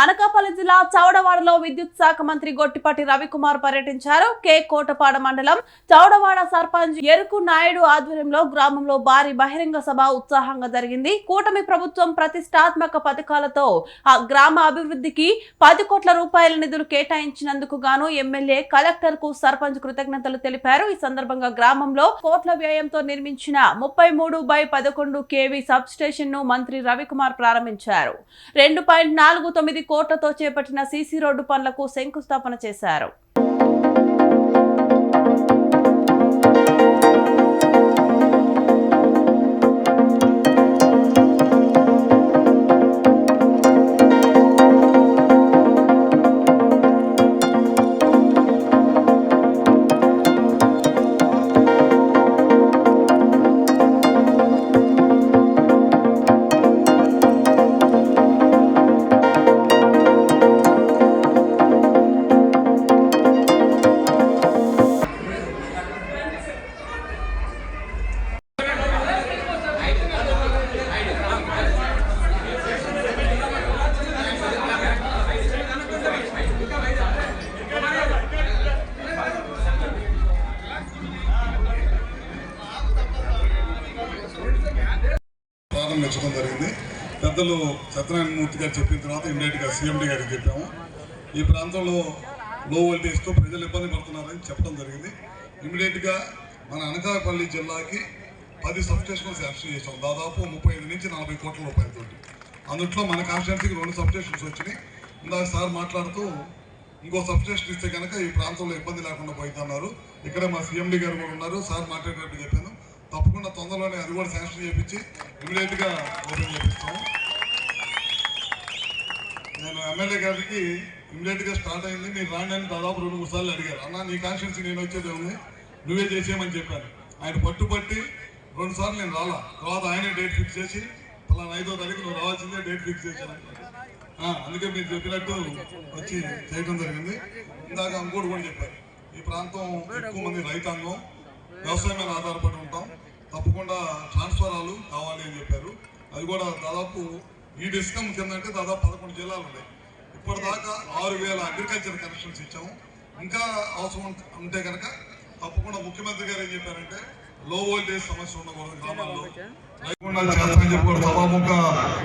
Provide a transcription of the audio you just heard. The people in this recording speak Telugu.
అనకాపల్లి జిల్లా చౌడవాడలో విద్యుత్ శాఖ మంత్రి గొట్టిపాటి రవికుమార్ పర్యటించారు. కె. కోటపాడ మండలం చౌడవాడ సర్పంచ్ ఎరుకు నాయుడు ఆధ్వర్యంలో గ్రామంలో భారీ బహిరంగ సభ ఉత్సాహంగా జరిగింది. కూటమి ప్రభుత్వం ప్రతిష్టాత్మక పథకాలతో ఆ గ్రామ అభివృద్ధికి పది కోట్ల రూపాయల నిధులు కేటాయించినందుకు గాను ఎమ్మెల్యే కలెక్టర్కు సర్పంచ్ కృతజ్ఞతలు తెలిపారు. ఈ సందర్భంగా గ్రామంలో కోట్ల వ్యయంతో నిర్మించిన ముప్పై మూడు బై పదకొండు కేవీ సబ్ స్టేషన్ను మంత్రి రవికుమార్ ప్రారంభించారు. రెండు పాయింట్ నాలుగు తొమ్మిది కోట్లతో చేపట్టిన సీసీ రోడ్డు పనులకు శంకుస్థాపన చేశారు. ప్రారంభించడం జరిగింది. పెద్దలు సత్యనారాయణ మూర్తి గారు చెప్పిన తర్వాత ఇమీడియట్గా సీఎండీ గారికి చెప్పాము. ఈ ప్రాంతంలో లో వోల్టేజ్తో ప్రజలు ఇబ్బంది పడుతున్నారని చెప్పడం జరిగింది. ఇమీడియట్గా మన అనకాపల్లి జిల్లాకి పది సబ్స్టేషన్లు శాంక్షన్ చేసాం దాదాపు ముప్పై ఐదు నుంచి నలభై కోట్ల రూపాయలతో అందుట్లో మన కాన్స్టిట్యున్సీకి రెండు సబ్స్టేషన్స్ వచ్చినాయి. ఇందాక సార్ మాట్లాడుతూ ఇంకో సబ్స్టేషన్ ఇస్తే కనుక ఈ ప్రాంతంలో ఇబ్బంది లేకుండా పోయిందన్నారు ఇక్కడ మా సీఎండీ గారు కూడా ఉన్నారు. సార్ మాట్లాడేటప్పుడు చెప్పారు. తప్పకుండా తొందరలోనే అది కూడా శాంక్షన్ చేయించి ఇమీడియట్గా ఓపెన్ చేపిస్తాము. నేను ఎమ్మెల్యే గారికి ఇమీడియట్గా స్టార్ట్ అయింది. మీరు రాండి అని దాదాపు రెండు మూడు సార్లు అడిగారు. అన్న నీ కాన్స్టిట్యూన్సీ నేను వచ్చేది ఉంది నువ్వే చేసేయమని చెప్పాను. ఆయన పట్టుబట్టి రెండు సార్లు నేను రాలా. తర్వాత ఆయనే డేట్ ఫిక్స్ చేసి పలానా ఐదో తారీఖు నువ్వు రావాల్సిందే డేట్ ఫిక్స్ చేశాను అందుకే మీరు చెప్పినట్టు వచ్చి చేయడం జరిగింది. ఇందాక ఇంకోటి కూడా చెప్పారు. ఈ ప్రాంతం ఎక్కువ మంది రైతాంగం వ్యవసాయం మీద ఆధారపడి అది కూడా దాదాపు ఈ డిస్కమ్ కింద అంటే దాదాపు పదకొండు జిల్లాలు ఉన్నాయి. ఇప్పటిదాకా ఆరు వేల అగ్రికల్చర్ కనెక్షన్స్ ఇచ్చాము. ఇంకా అవసరం ఉంట- కనుక తప్పకుండా ముఖ్యమంత్రి గారు ఏం చెప్పారంటే లో వోల్టేజ్ సమస్య ఉండకూడదు గ్రామాల్లో. లేకుండా చేస్తామని చెప్పి కూడా సభాముఖ